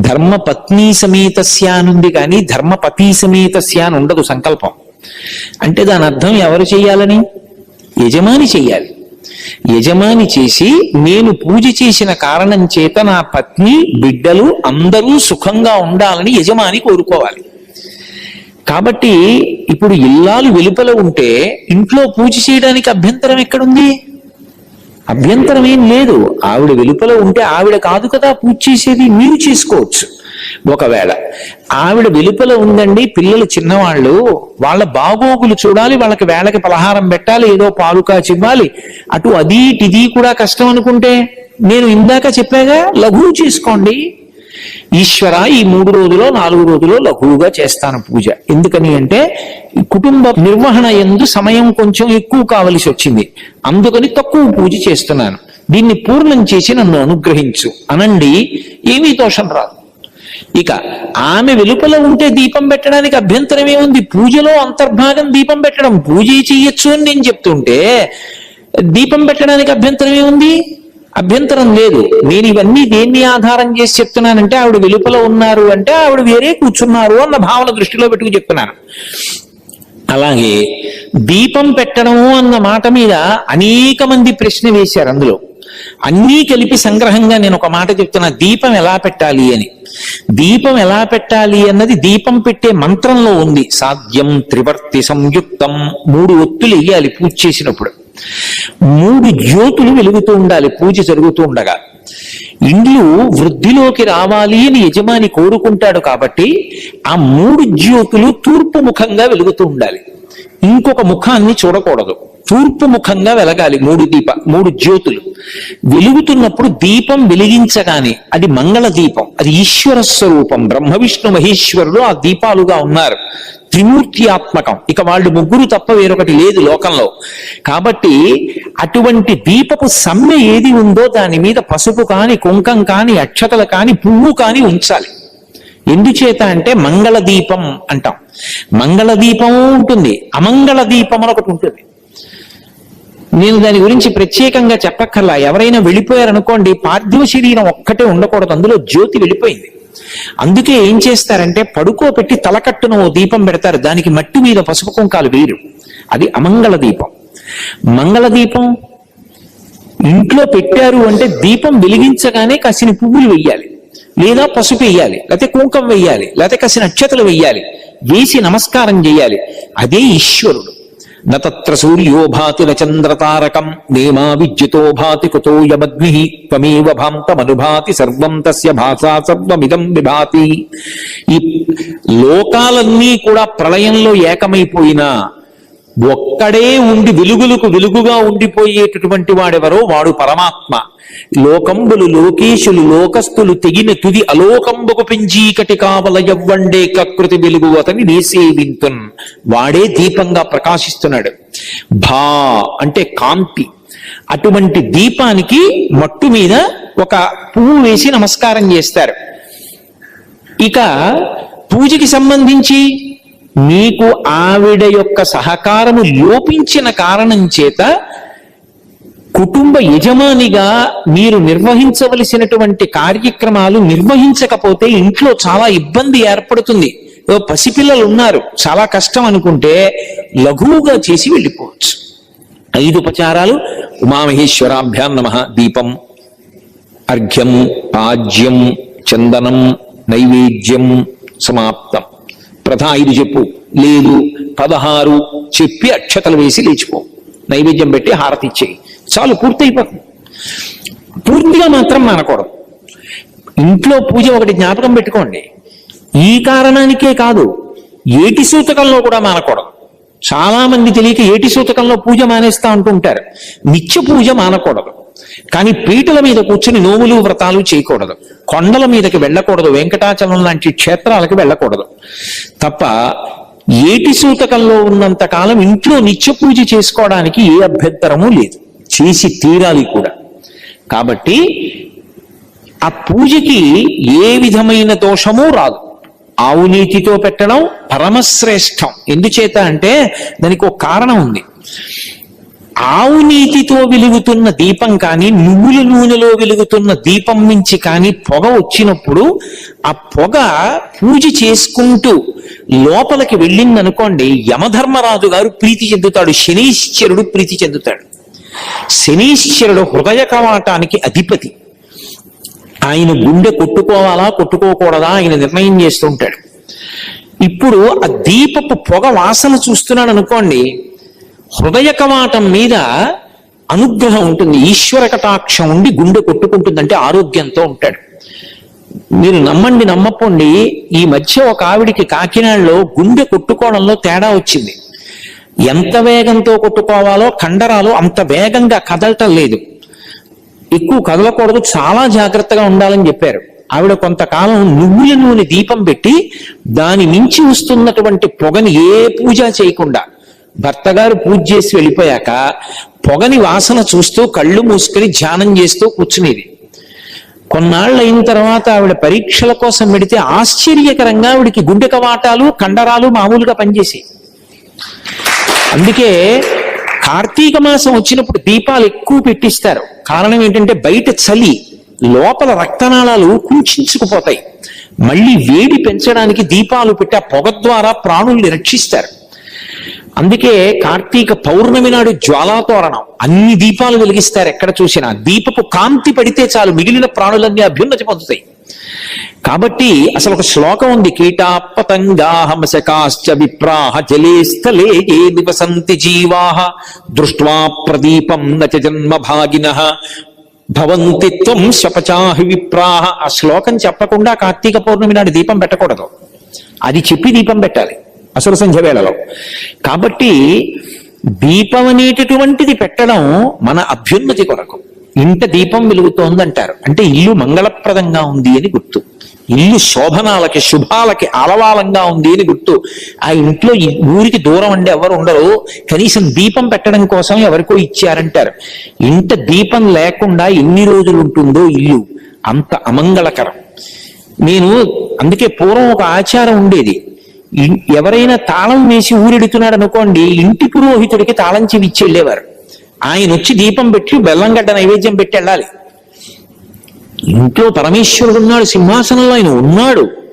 ధర్మపత్ని సమేతస్య అనుంది కానీ ధర్మపతి సమేతస్యాను ఉండదు సంకల్పం. అంటే దాని అర్థం ఎవరు చేయాలని యజమాని చెయ్యాలి. యజమాని చేసి నేను పూజ చేసిన కారణం చేత నా పత్ని బిడ్డలు అందరూ సుఖంగా ఉండాలని యజమాని కోరుకోవాలి. కాబట్టి ఇప్పుడు ఇల్లాలు వెలుపల ఉంటే ఇంట్లో పూజ చేయడానికి అభ్యంతరం ఎక్కడుంది? అభ్యంతరం ఏం లేదు. ఆవిడ వెలుపల ఉంటే ఆవిడ కాదు కదా పూజ చేసేది మీరు చేసుకోవచ్చు. ఒకవేళ ఆవిడ వెలుపల ఉందండి పిల్లలు చిన్నవాళ్ళు వాళ్ళ బాగోగులు చూడాలి వాళ్ళకి వేళకి పలహారం పెట్టాలి ఏదో పాలు కాచి ఇవ్వాలి. అటు అది ఇది కూడా కష్టం అనుకుంటే నేను ఇందాక చెప్పాగా లఘువు చేసుకోండి. ఈశ్వర ఈ మూడు రోజులో నాలుగు రోజులో లఘువుగా చేస్తాను పూజ. ఎందుకని అంటే కుటుంబ నిర్వహణ ఎందు సమయం కొంచెం ఎక్కువ కావలసి వచ్చింది. అందుకని తక్కువ పూజ చేస్తున్నాను. దీన్ని పూర్ణం చేసి నన్ను అనుగ్రహించు. అనండి ఏమీ దోషం రాదు. ఇక ఆమె వెలుపల ఉంటే దీపం పెట్టడానికి అభ్యంతరం ఏముంది పూజలో అంతర్భాగం దీపం పెట్టడం పూజ చెయ్యొచ్చు అని నేను చెప్తుంటే దీపం పెట్టడానికి అభ్యంతరం ఏముంది అభ్యంతరం లేదు. నేను ఇవన్నీ దేన్ని ఆధారం చేసి చెప్తున్నానంటే ఆవిడ వెలుపల ఉన్నారు అంటే ఆవిడ వేరే కూర్చున్నారు అన్న భావన దృష్టిలో పెట్టుకు చెప్తున్నాను. అలాగే దీపం పెట్టడము అన్న మాట మీద అనేక మంది ప్రశ్న వేశారు అందులో. అన్నీ కలిపి సంగ్రహంగా నేను ఒక మాట చెప్తున్నా దీపం ఎలా పెట్టాలి అని. దీపం ఎలా పెట్టాలి అన్నది దీపం పెట్టే మంత్రంలో ఉంది. సాధ్యం త్రివర్తి సంయుక్తం. మూడు ఒత్తులు వేయాలి పూజ చేసినప్పుడు. మూడు జ్యోతులు వెలుగుతూ ఉండాలి పూజ జరుగుతూ ఉండగా. ఇండ్లు వృద్ధిలోకి రావాలి అని యజమాని కోరుకుంటాడు కాబట్టి ఆ మూడు జ్యోతులు తూర్పు ముఖంగా వెలుగుతూ ఉండాలి. ఇంకొక ముఖాన్ని చూడకూడదు. తూర్పు ముఖంగా వెలగాలి మూడు దీప మూడు జ్యోతులు. వెలుగుతున్నప్పుడు దీపం వెలిగించగానే అది మంగళ దీపం అది ఈశ్వర స్వరూపం. బ్రహ్మ విష్ణు మహేశ్వరుడు ఆ దీపాలుగా ఉన్నారు. త్రిమూర్తి ఆత్మకం. ఇక వాళ్ళు ముగ్గురు తప్ప వేరొకటి లేదు లోకంలో. కాబట్టి అటువంటి దీపపు సమ్మె ఏది ఉందో దాని మీద పసుపు కాని కుంకం కాని అక్షతలు కాని పువ్వు కాని ఉంచాలి. ఎందుచేత అంటే మంగళ దీపం అంటాం. మంగళ దీపము ఉంటుంది. అమంగళ దీపం అని ఒకటి ఉంటుంది. నేను దాని గురించి ప్రత్యేకంగా చెప్పక్కర్లా. ఎవరైనా వెళ్ళిపోయారనుకోండి పార్థివ శరీరం ఒక్కటే ఉండకూడదు. అందులో జ్యోతి వెళ్ళిపోయింది. అందుకే ఏం చేస్తారంటే పడుకోబెట్టి తలకట్టున ఓ దీపం పెడతారు. దానికి మట్టి మీద పసుపు కుంకాలు వేరు అది అమంగళ దీపం. మంగళ దీపం ఇంట్లో పెట్టారు అంటే దీపం వెలిగించగానే కసిన పువ్వులు వెయ్యాలి. లేదా పసుపు వెయ్యాలి. లేకపోతే కుంకం వెయ్యాలి. లేకపోతే కసిన అక్షతలు వెయ్యాలి. వేసి నమస్కారం చేయాలి. అదే ఈశ్వరుడు. నత్ర సూర్యో భాతి నచంద్రతారకం నేమా విద్యుతో భాతి కుతో యమగ్ని త్వమేవ భాంతమనుభాతి సర్వం తస్య భాషా సర్వమిదం విభాతి. ఈ లోకాలన్నీ కూడా ప్రళయంలో ఏకమైపోయినా ఒక్కడే ఉండి వెలుగులకు వెలుగుగా ఉండిపోయేటటువంటి వాడెవరో వాడు పరమాత్మ. లోకంబులు లోకేశులు లోకస్తులు తెగిన తుది అలోకంబకు పెంచీకటి కావల ఎవ్వండే కకృతి వెలుగు అతని నేసేవింతున్ వాడే దీపంగా ప్రకాశిస్తున్నాడు. భా అంటే కాంతి. అటువంటి దీపానికి మట్టు మీద ఒక పువ్వు వేసి నమస్కారం చేస్తారు. ఇక పూజకి సంబంధించి మీకు ఆవిడ యొక్క సహకారము లోపించిన కారణం చేత కుటుంబ యజమానిగా మీరు నిర్వహించవలసినటువంటి కార్యక్రమాలు నిర్వహించకపోతే ఇంట్లో చాలా ఇబ్బంది ఏర్పడుతుంది. పసిపిల్లలు ఉన్నారు. చాలా కష్టం అనుకుంటే లఘువుగా చేసి వెళ్ళిపోవచ్చు. ఐదు ఉపచారాలు. ఉమామహేశ్వరాభ్యాం నమ. దీపం. అర్ఘ్యం. పాజ్యం చందనం. నైవేద్యం. సమాప్తం. ప్రథ ఐదు చెప్పు. లేదు. పదహారు. చెప్పి అక్షతలు వేసి లేచిపో. నైవేద్యం పెట్టి హారతి ఇచ్చేయి. చాలు పూర్తయిపోతుంది. పూర్తిగా మాత్రం మానకూడదు. ఇంట్లో పూజ ఒకటి జ్ఞాపకం పెట్టుకోండి. ఈ కారణానికే కాదు ఏటి సూతకంలో కూడా మానకూడదు. చాలా మంది తెలియక ఏటి సూతకంలో పూజ మానేస్తా అంటుంటారు నిత్య పూజ మానకూడదు. కానీ పీటల మీద కూర్చుని నోములు వ్రతాలు చేయకూడదు. కొండల మీదకి వెళ్ళకూడదు. వెంకటాచలం లాంటి క్షేత్రాలకు వెళ్ళకూడదు. తప్ప ఏటి సూతకంలో ఉన్నంత కాలం ఇంట్లో నిత్య పూజ చేసుకోవడానికి ఏ అభ్యంతరము లేదు. చేసి తీరాలి కూడా. కాబట్టి ఆ పూజకి ఏ విధమైన దోషము రాదు. ఆవు నీతితో పెట్టడం పరమశ్రేష్టం. ఎందుచేత అంటే దానికి ఒక కారణం ఉంది. ఆవు నీతితో వెలుగుతున్న దీపం కానీ నువ్వుల నూనెలో వెలుగుతున్న దీపం నుంచి కానీ పొగ వచ్చినప్పుడు ఆ పొగ పూజ చేసుకుంటూ లోపలికి వెళ్ళిందనుకోండి యమధర్మరాజు గారు ప్రీతి చెందుతాడు శనీశ్వరుడు ప్రీతి చెందుతాడు. శనీశ్వరుడు హృదయ కవాటానికి అధిపతి. ఆయన గుండె కొట్టుకోవాలా కొట్టుకోకూడదా ఆయన నిర్ణయం చేస్తుంటాడు ఇప్పుడు ఆ దీపపు పొగ వాసన చూస్తున్నాడు అనుకోండి హృదయ కవాటం మీద అనుగ్రహం ఉంటుంది. ఈశ్వర కటాక్షం ఉండి గుండె కొట్టుకుంటుందంటే ఆరోగ్యంతో ఉంటాడు. మీరు నమ్మండి నమ్మపోండి ఈ మధ్య ఒక ఆవిడికి కాకినాడలో గుండె కొట్టుకోవడంలో తేడా వచ్చింది. ఎంత వేగంతో కొట్టుకోవాలో కండరాలు అంత వేగంగా కదలటం లేదు. ఎక్కువ కదలకూడదు చాలా జాగ్రత్తగా ఉండాలని చెప్పారు. ఆవిడ కొంతకాలం నువ్వుల నూనె దీపం పెట్టి దాని మించి వస్తున్నటువంటి పొగని ఏ పూజ చేయకుండా భర్త గారు పూజ చేసి వెళ్ళిపోయాక పొగని వాసన చూస్తూ కళ్ళు మూసుకొని ధ్యానం చేస్తూ కూర్చునేది. కొన్నాళ్ళు అయిన తర్వాత ఆవిడ పరీక్షల కోసం పెడితే ఆశ్చర్యకరంగా ఆవిడికి గుండె కవాటాలు కండరాలు మామూలుగా పనిచేసి అందుకే కార్తీక మాసం వచ్చినప్పుడు దీపాలు ఎక్కువ పెట్టిస్తారు. కారణం ఏంటంటే బయట చలి లోపల రక్తనాళాలు కుంచుకుపోతాయి మళ్ళీ వేడి పెంచడానికి దీపాలు పెట్టి ఆ పొగ ద్వారా ప్రాణుల్ని రక్షిస్తారు. అందుకే కార్తీక పౌర్ణమి నాడు జ్వాలాతోరణం. అన్ని దీపాలు వెలిగిస్తారు ఎక్కడ చూసినా. దీపపు కాంతి పడితే చాలు మిగిలిన ప్రాణులన్నీ అభ్యున్నతి పొందుతాయి. కాబట్టి అసలు ఒక శ్లోకం ఉంది. కీటాపతంగా హంసకాశ్చ విప్రాహ జలే స్థలే ఏ నివసంతి జీవాహ దృష్ట్వా ప్రదీపం నచ జన్మ భాగిన. భవంతి త్వం శపచాహి విప్రాహ. ఆ శ్లోకం చెప్పకుండా కార్తీక పౌర్ణమి నాడు దీపం పెట్టకూడదు. అది చెప్పి దీపం పెట్టాలి. అసుర సంధ్య వేళలో. కాబట్టి దీపం అనేటటువంటిది పెట్టడం మన అభ్యున్నతి కొరకు. ఇంట దీపం వెలుగుతోందంటారు. అంటే ఇల్లు మంగళప్రదంగా ఉంది అని గుర్తు. ఇల్లు శోభనాలకి శుభాలకి ఆలవాలంగా ఉంది అని గుర్తు. ఆ ఇంట్లో ఊరికి దూరం అంటే ఎవరు ఉండరు. కనీసం దీపం పెట్టడం కోసం ఎవరికో ఇచ్చారంటారు. ఇంత దీపం లేకుండా ఎన్ని రోజులు ఉంటుందో ఇల్లు. అంత అమంగళకరం. నేను అందుకే పూర్వం ఒక ఆచారం ఉండేది. ఎవరైనా తాళం వేసి ఊరెడుతున్నాడు అనుకోండి ఇంటి పురోహితుడికి తాళం చెవి ఇచ్చి వెళ్ళేవారు. ఆయన వచ్చి దీపం పెట్టి బెల్లంగడ్డ నైవేద్యం పెట్టి వెళ్ళాలి. ఇంట్లో పరమేశ్వరుడు ఉన్నాడు సింహాసనంలో ఆయన ఉన్నాడు.